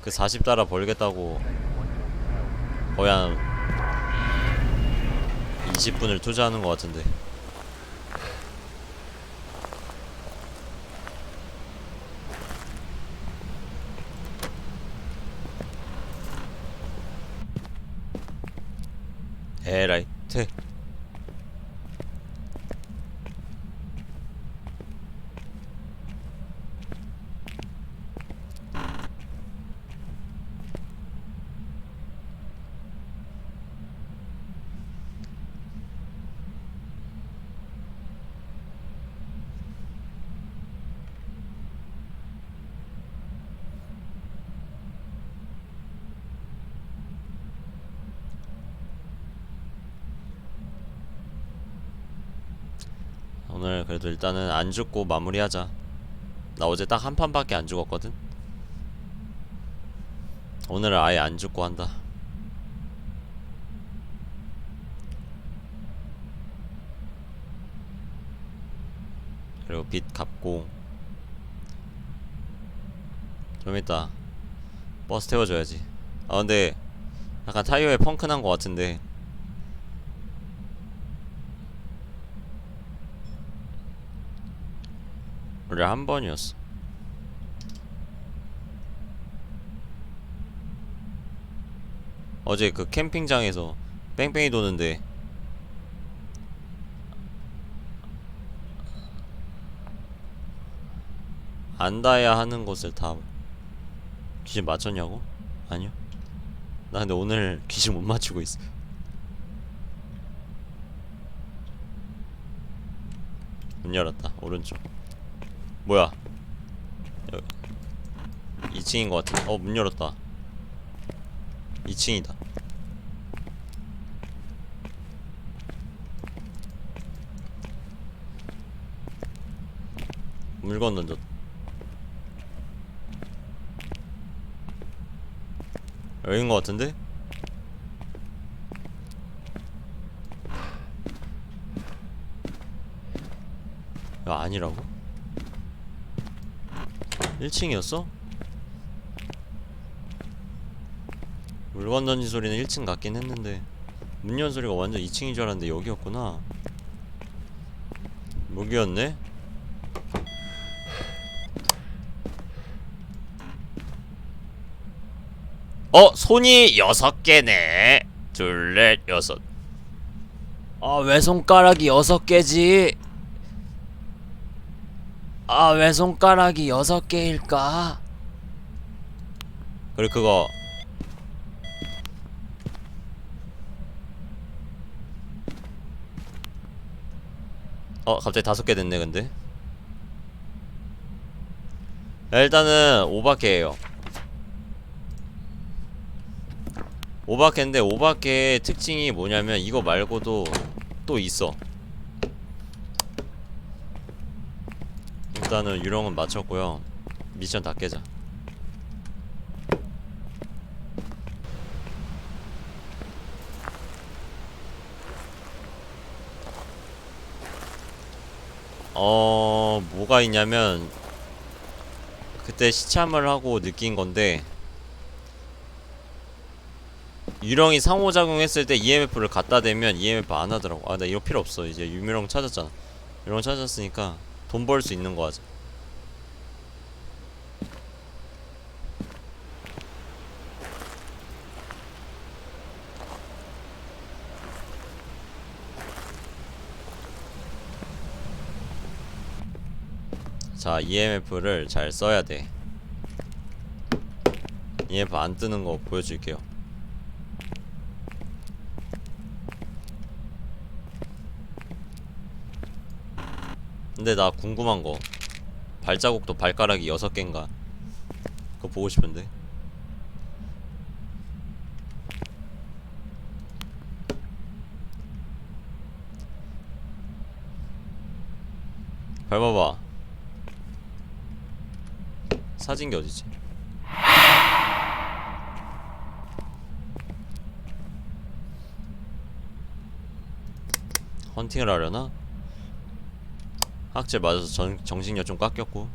그 40달러 벌겠다고 거의 한 20분을 투자하는 것 같은데. 에라이 트 오늘 그래도 일단은 안 죽고 마무리하자. 나 어제 딱 한 판밖에 안 죽었거든. 오늘은 아예 안 죽고 한다. 그리고 빚 갚고 좀 이따 버스 태워줘야지. 아 근데 약간 타이어에 펑크 난 것 같은데 원래 한 번이었어. 어제 그 캠핑장에서 뺑뺑이 도는데 안 닿아야 하는 곳을 다 귀신 맞췄냐고? 아니요. 나 근데 오늘 귀신 못 맞추고 있어. 문 열었다. 오른쪽. 뭐야? 2층인 것 같은데. 어, 문 열었다. 2층이다. 물건 던졌. 여긴 것 같은데? 야 아니라고? 1층이었어? 물건 던진 소리는 1층 같긴 했는데 문 연 소리가 완전 2층인 줄 알았는데 여기였구나 여기였네? 어! 손이 6개네 둘넷 여섯 아, 왜 손가락이 여섯 개지? 아, 왜 손가락이 여섯 개일까? 그리고 그거. 어 갑자기 다섯 개 됐네 근데. 야, 일단은 오바케예요. 오바케인데 오바케의 특징이 뭐냐면 이거 말고도 또 있어 일단은 유령은 맞췄고요. 미션 다 깨자. 어 뭐가 있냐면 그때 시참을 하고 느낀 건데 유령이 상호작용했을 때 EMF를 갖다 대면 EMF 안 하더라고. 아 나 이거 필요 없어. 이제 유미령 찾았잖아. 유령 찾았으니까 돈 벌 수 있는 거 하자 자 EMF를 잘 써야 돼. EMF 안 뜨는 거 보여줄게요 근데 나 궁금한 거 발자국도 발가락이 6개인가 그거 보고 싶은데 밟아봐 사진기 어디지? 헌팅을 하려나? 학제 맞아서 정, 정신력 좀 깎였고.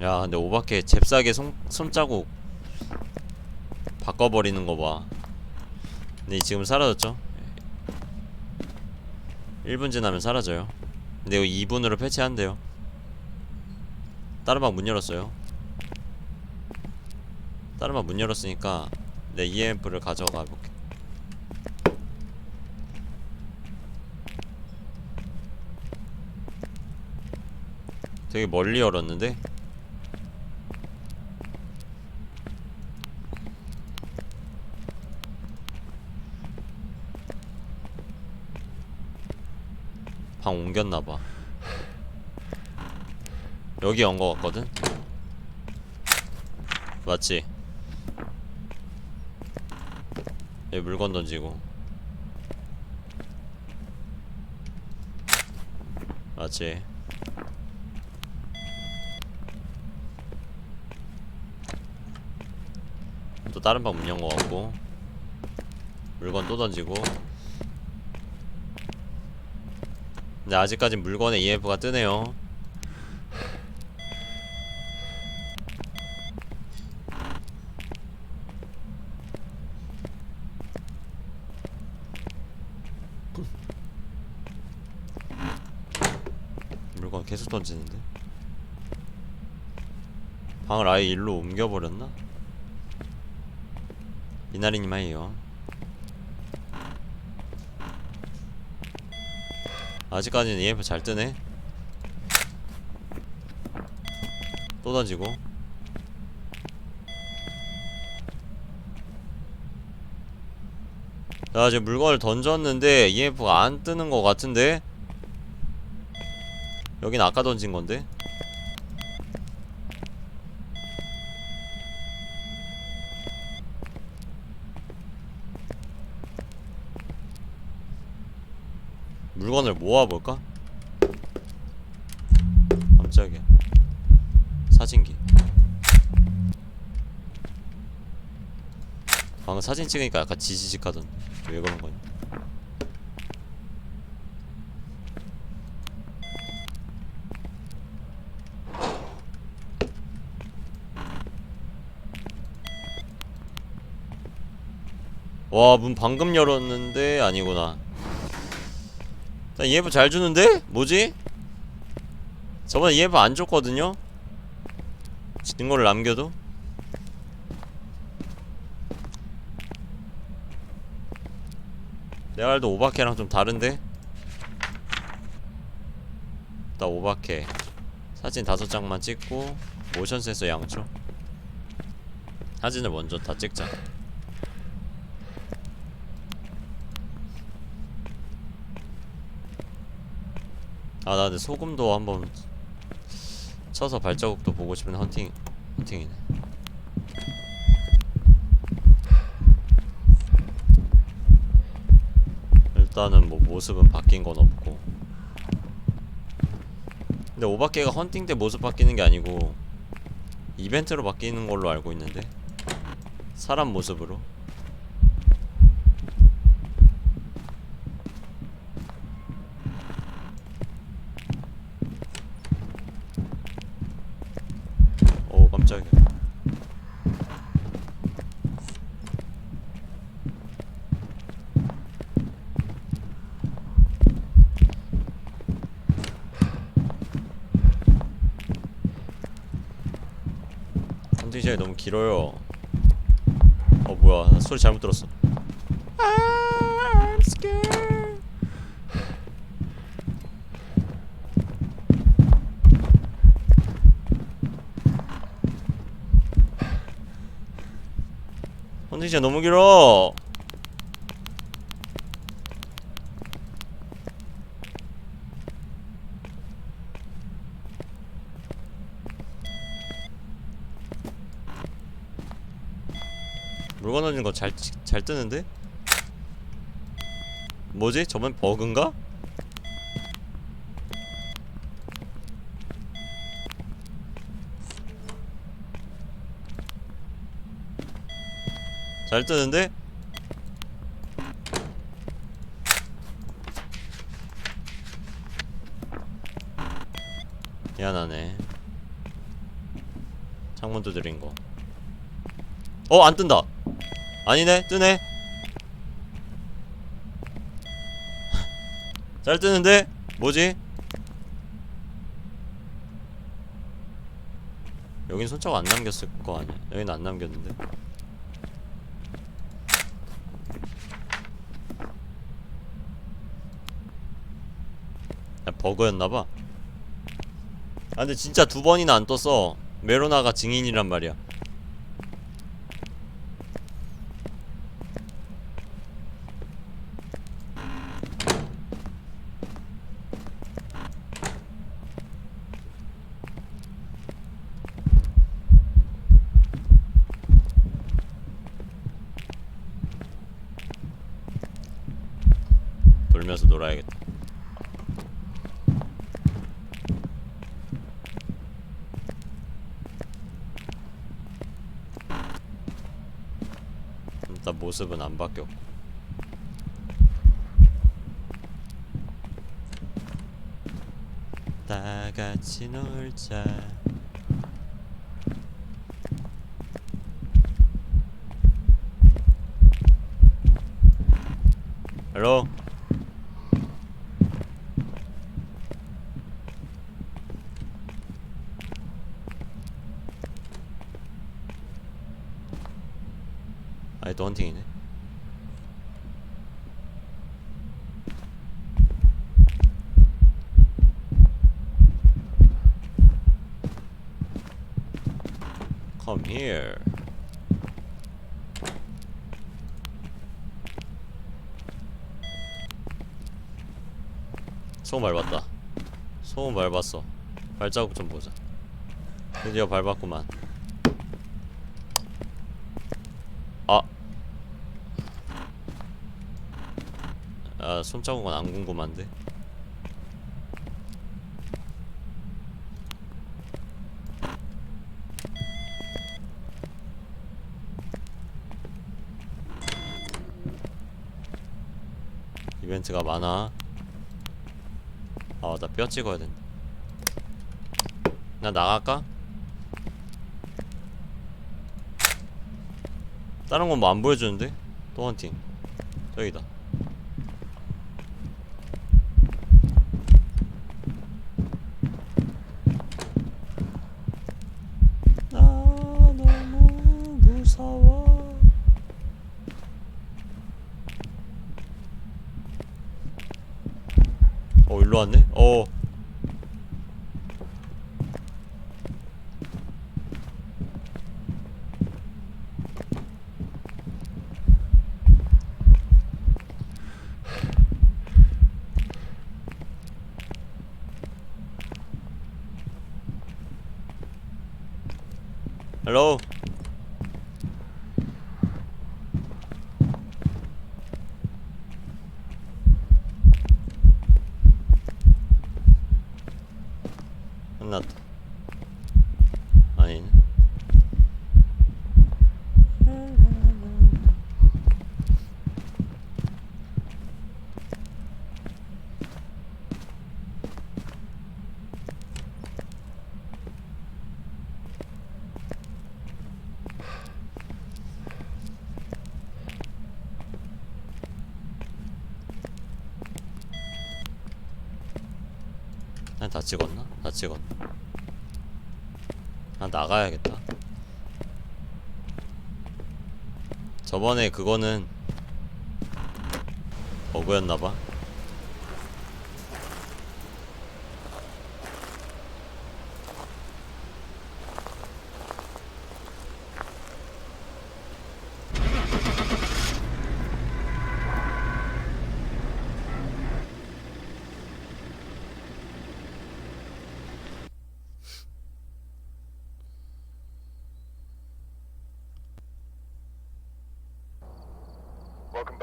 야 근데 오바케 잽싸게 손, 손자국 바꿔버리는 거봐. 근데 지금 사라졌죠? 1분 지나면 사라져요. 근데 이거 2분으로 패치한대요. 따르막 문 열었어요. 따르막 문 열었으니까 내 EMF를 가져가 볼게. 되게 멀리 열었는데 방 옮겼나봐 여기 온 거 같거든? 맞지? 여기 물건 던지고 맞지? 다른 방 문 연 거 같고. 물건 또 던지고. 근데 아직까진 물건에 EMF가 뜨네요. 물건 계속 던지는데? 방을 아예 일로 옮겨버렸나? 이나리님 하이요. 아직까지는 EMF 잘 뜨네. 또 던지고. 자 이제 물건을 던졌는데 EMF가 안 뜨는 것 같은데? 여긴 아까 던진 건데 물건을 모아볼까? 깜짝이야. 사진기. 방금 사진 찍으니까 약간 지지직 하던데 왜 그런 거냐? 와 문 방금 열었는데 아니구나 나 EF 잘 주는데? 뭐지? 저번에 EF 안 줬거든요? 증거를 남겨도? 내가 알도 오바케랑 좀 다른데? 나 오바케 사진 다섯 장만 찍고 모션 센서 양초 사진을 먼저 다 찍자 아, 나 근데 소금도 한번 쳐서 발자국도 보고 싶은 헌팅, 헌팅이네. 일단은 뭐 모습은 바뀐 건 없고. 근데 오바케가 헌팅 때 모습 바뀌는 게 아니고 이벤트로 바뀌는 걸로 알고 있는데 사람 모습으로. 오 깜짝이야 헌팅 시간이 너무 길어요. 어 뭐야. 나 소리 잘못 들었어. I'm scared. 헌팅 시간 너무 길어 물건 던지는 거 잘 잘 뜨는데? 뭐지? 저번 버그인가? 잘 뜨는데? 미안하네 창문 두드린 거. 어, 안 뜬다. 아니네, 뜨네. 잘 뜨는데? 뭐지? 여긴 손자국 안 남겼을 거 아니야? 여긴 안 남겼는데. 야, 버그였나봐. 아 근데 진짜 두 번이나 안 떴어. 메로나가 증인이란 말이야. 돌면서 놀아야겠다. 일단 모습은 안 바뀌었고. 다 같이 놀자. 헬로 아니 또 헌팅이네. Come 소음 밟았다. 소음 밟았어. 발자국 좀 보자. 드디어 밟았구만. 아. 아, 손자국은 안 궁금한데. 이벤트가 많아. 아, 나 뼈 찍어야 된다. 나 나갈까? 다른 건 뭐 안 보여주는데? 또 헌팅 저기다 나 너무 무서워 어 일로 왔네? 어 헬로 끝났다 아니네 난다 찍었나? 다 찍었나? 아 나가야겠다 저번에 그거는 버그였나봐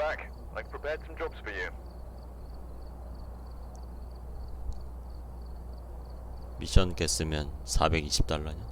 back. I've prepared some jobs for you. 미션 깼으면 420달러냐?